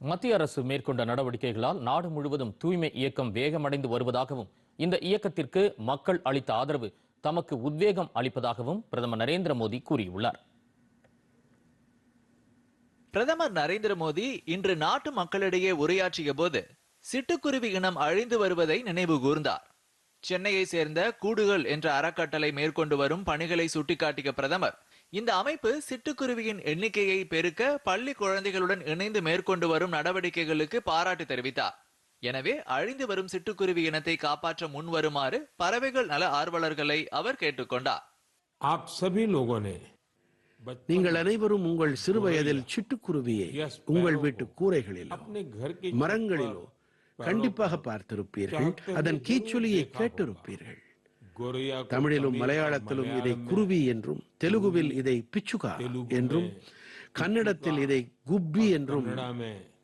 மத்திய அரசு மேற்கொண்ட நடவடிக்கைகளால் நாடு முழுவதும் தூய்மை இயக்கம் வேகமடைந்து வருவதாகவும் இந்த இயக்கத்திற்கு மக்கள் அளித்த ஆதரவு தமக்கு உத்வேகம் அளிப்பதாகவும் பிரதமர் நரேந்திர மோடி கூறியுள்ளார். பிரதமர் நரேந்திர மோடி இன்று நாட்டு மக்களிடையே உரையாற்றிய போது சிட்டுக்குருவி இனம் அழிந்து வருவதை நினைவு கூர்ந்தார். சென்னையை சேர்ந்த கூடுகள் என்ற அறக்கட்டளை மேற்கொண்டு வரும் பணிகளை சுட்டிக்காட்டிய பிரதமர் இந்த அமைப்பு சிட்டுக்குருவியின் எண்ணிக்கையை பெருக்க பள்ளி குழந்தைகளுடன் இணைந்து மேற்கொண்டு வரும் நடவடிக்கைகளுக்கு பாராட்டு தெரிவித்தார். எனவே அழிந்து வரும் சிட்டுக்குருவி இனத்தை காப்பாற்ற முன் வருமாறு பறவைகள் நல ஆர்வலர்களை அவர் கேட்டுக்கொண்டார் ஆப் நீங்கள் அனைவரும் உங்கள் சிறுவயதில் சிட்டுக்குருவியை உங்கள் வீட்டு கூரைகளிலோ மரங்களிலோ கண்டிப்பாக பார்த்திருப்பீர்கள். அதன் கீச்சொலியை கேட்டிருப்பீர்கள். தமிழிலும் மலையாளத்திலும் இதை குருவி என்றும் தெலுங்குவில் இதை பிச்சுகா என்றும் கன்னடத்தில் இதை குப்பி என்றும்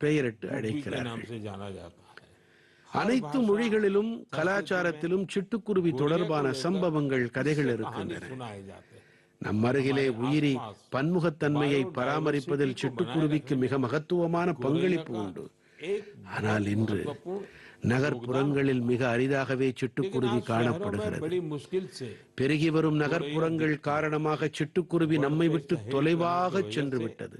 பெயரிட்டு அழைக்கிறார்கள். அனைத்து மொழிகளிலும் கலாச்சாரத்திலும் சிட்டுக்குருவி தொடர்பான சம்பவங்கள் கதைகள் இருக்கின்றன. நம் அருகிலே உயிரி பன்முகத்தன்மையை பராமரிப்பதில் சிட்டுக்குருவிக்கு மிக மகத்துவமான பங்களிப்பு உண்டு. ஆனால் இன்று நகர்ப்புறங்களில் மிக அரிதாகவே சிட்டுக்குருவி காணப்படுகிறது. பெருகி வரும் நகர்ப்புறங்கள் காரணமாக சிட்டுக்குருவி நம்மை விட்டு தொலைவாக சென்று விட்டது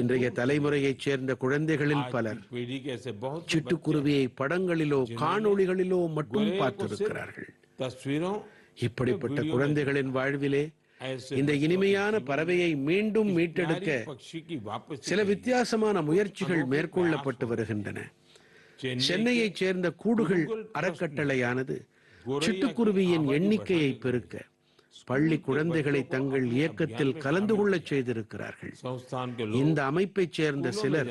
இன்றைய தலைமுறையைச் சேர்ந்த குழந்தைகளில் பலர் சிட்டுக்குருவியை படங்களிலோ காணொளிகளிலோ மட்டும் பார்த்திருக்கிறார்கள். இப்படிப்பட்ட குழந்தைகளின் வாழ்விலே இந்த இனிமையான பறவையை மீண்டும் மீட்டெடுக்க சில வித்தியாசமான முயற்சிகள் மேற்கொள்ளப்பட்டு வருகின்றன. சென்னையைச் சேர்ந்த கூடுகள் அறக்கட்டளையானது. சிட்டுக்குருவியின் எண்ணிக்கையை பெருக்க பள்ளி குழந்தைகளை தங்கள் இயக்கத்தில் கலந்து கொள்ள செய்திருக்கிறார்கள். இந்த அமைப்பைச் சேர்ந்த சிலர்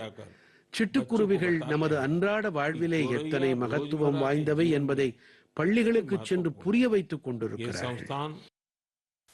சிட்டுக்குருவிகள் நமது அன்றாட வாழ்விலே எத்தனை மகத்துவம் வாய்ந்தவை என்பதை பள்ளிகளுக்கு சென்று புரிய வைத்துக் கொண்டிருக்கிறார்கள்.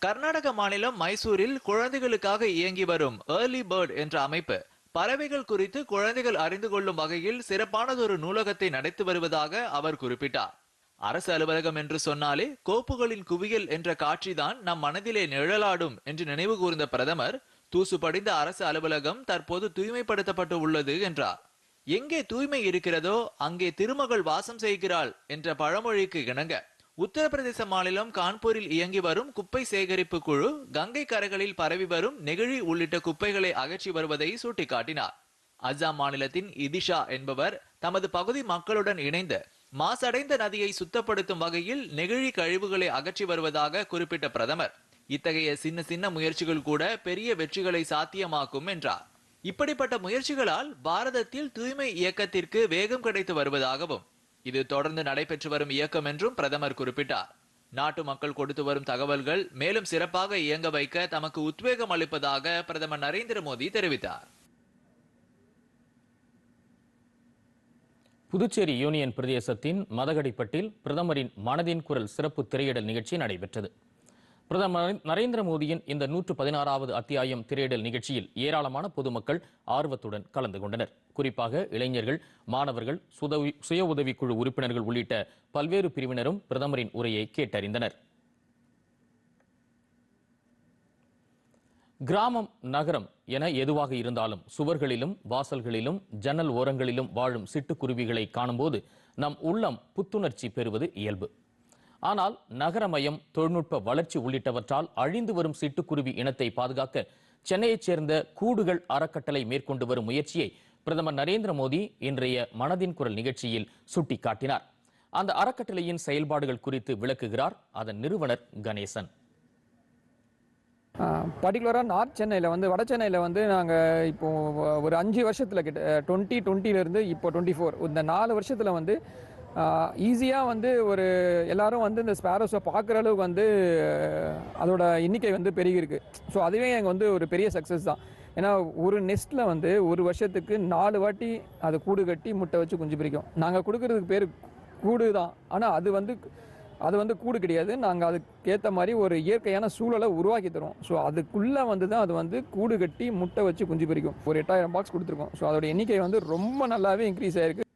கர்நாடக மாநிலம் மைசூரில் குழந்தைகளுக்காக இயங்கி வரும் ஏர்லி பேர்ட் என்ற அமைப்பு பறவைகள் குறித்து குழந்தைகள் அறிந்து கொள்ளும் வகையில் சிறப்பானதொரு நூலகத்தை நடத்தி வருவதாக அவர் குறிப்பிட்டார். அரசு அலுவலகம் என்று சொன்னாலே கோப்புகளின் குவியல் என்ற காட்சிதான் நம் மனதிலே நிழலாடும் என்று நினைவு கூர்ந்த பிரதமர் தூசு படிந்த அரசு அலுவலகம் தற்போது தூய்மைப்படுத்தப்பட்டு உள்ளது என்றார். எங்கே தூய்மை இருக்கிறதோ அங்கே திருமகள் வாசம் செய்கிறாள் என்ற பழமொழிக்கு இணங்க உத்தரப்பிரதேச மாநிலம் கான்பூரில் இயங்கி வரும் குப்பை சேகரிப்பு குழு கங்கை கரைகளில் பரவி வரும் நெகிழி உள்ளிட்ட குப்பைகளை அகற்றி வருவதை சுட்டிக்காட்டினார். அஸ்ஸாம் மாநிலத்தின் இதிஷா என்பவர் தமது பகுதி மக்களுடன் இணைந்து மாசடைந்த நதியை சுத்தப்படுத்தும் வகையில் நெகிழி கழிவுகளை அகற்றி வருவதாக குறிப்பிட்ட பிரதமர். இத்தகைய சின்ன சின்ன முயற்சிகள் கூட பெரிய வெற்றிகளை சாத்தியமாக்கும் என்றார். இப்படிப்பட்ட முயற்சிகளால் பாரதத்தில் தூய்மை இயக்கத்திற்கு வேகம் கிடைத்து வருவதாகவும் இது தொடர்ந்து நடைபெற்று வரும் இயக்கம் என்றும் பிரதமர் குறிப்பிட்டார். நாட்டு மக்கள் கொடுத்து வரும் தகவல்கள் மேலும் சிறப்பாக இயங்க வைக்க தமக்கு உத்வேகம் அளிப்பதாக பிரதமர் நரேந்திர மோடி தெரிவித்தார். புதுச்சேரி யூனியன் பிரதேசத்தின் மதகடிப்பட்டில் பிரதமரின் மனதின் குரல் சிறப்பு திரையிடல் நிகழ்ச்சி நடைபெற்றது. பிரதமர் நரேந்திர மோடியின் இந்த நூற்று பதினாறாவது அத்தியாயம் திரையிடல் நிகழ்ச்சியில் ஏராளமான பொதுமக்கள் ஆர்வத்துடன் கலந்து கொண்டனர். குறிப்பாக இளைஞர்கள் மாணவர்கள் சுதவி சுய உதவிக்குழு உறுப்பினர்கள் உள்ளிட்ட பல்வேறு பிரிவினரும் பிரதமரின் உரையை கேட்டறிந்தனர். கிராமம் நகரம் என எதுவாக இருந்தாலும் சுவர்களிலும் வாசல்களிலும் ஜன்னல் ஓரங்களிலும் வாழும் சிட்டுக்குருவிகளை காணும்போது நம் உள்ளம் புத்துணர்ச்சி பெறுவது இயல்பு. ஆனால் நகரமயம் தொழில்நுட்ப வளர்ச்சி உள்ளிட்டவற்றால் அழிந்து வரும் சிட்டுக்குருவி இனத்தை பாதுகாக்க சென்னையைச் சேர்ந்த கூடுகள் அறக்கட்டளை மேற்கொண்டு வரும் முயற்சியை பிரதமர் நரேந்திர மோடி இன்றைய மனதின் குரல் நிகழ்ச்சியில் சுட்டிக்காட்டினார். அந்த அறக்கட்டளையின் செயல்பாடுகள் குறித்து விளக்குகிறார் அதன் நிறுவனர் கணேசன். பர்டிகுலராக நார்த் சென்னையில் வந்து வட சென்னையில் வந்து நாங்கள் இப்போ ஒரு அஞ்சு வருஷத்தில் கிட்ட டுவெண்ட்டி டுவெண்ட்டிலேருந்து இப்போ டுவெண்ட்டி ஃபோர் இந்த நாலு வருஷத்தில் வந்து ஈஸியாக வந்து ஒரு எல்லாரும் வந்து இந்த ஸ்பேரோஸை பார்க்குற அளவுக்கு வந்து அதோட எண்ணிக்கை வந்து பெருகிருக்கு ஸோ அதுவே எங்கள் வந்து ஒரு பெரிய சக்ஸஸ் தான். ஏன்னா ஒரு நெஸ்ட்டில் வந்து ஒரு வருஷத்துக்கு நாலு வாட்டி அது கூடு கட்டி முட்டை வச்சு குஞ்சு பிரிக்கும் நாங்கள் கொடுக்குறதுக்கு பேர் கூடு தான். ஆனால் அது வந்து அது வந்து கூடு கிடையாது. நாங்கள் அதுக்கேற்ற மாதிரி ஒரு இயற்கையான சூழலை உருவாக்கி தருவோம். ஸோ அதுக்குள்ளே வந்து தான் அது வந்து கூடு கட்டி முட்டை வச்சு குஞ்சு பிரிக்கும் ஒரு எட்டாயிரம் பாக்ஸ் கொடுத்துருக்கோம். ஸோ அதோட எண்ணிக்கை வந்து ரொம்ப நல்லாவே இன்க்ரீஸ் ஆயிருக்கு.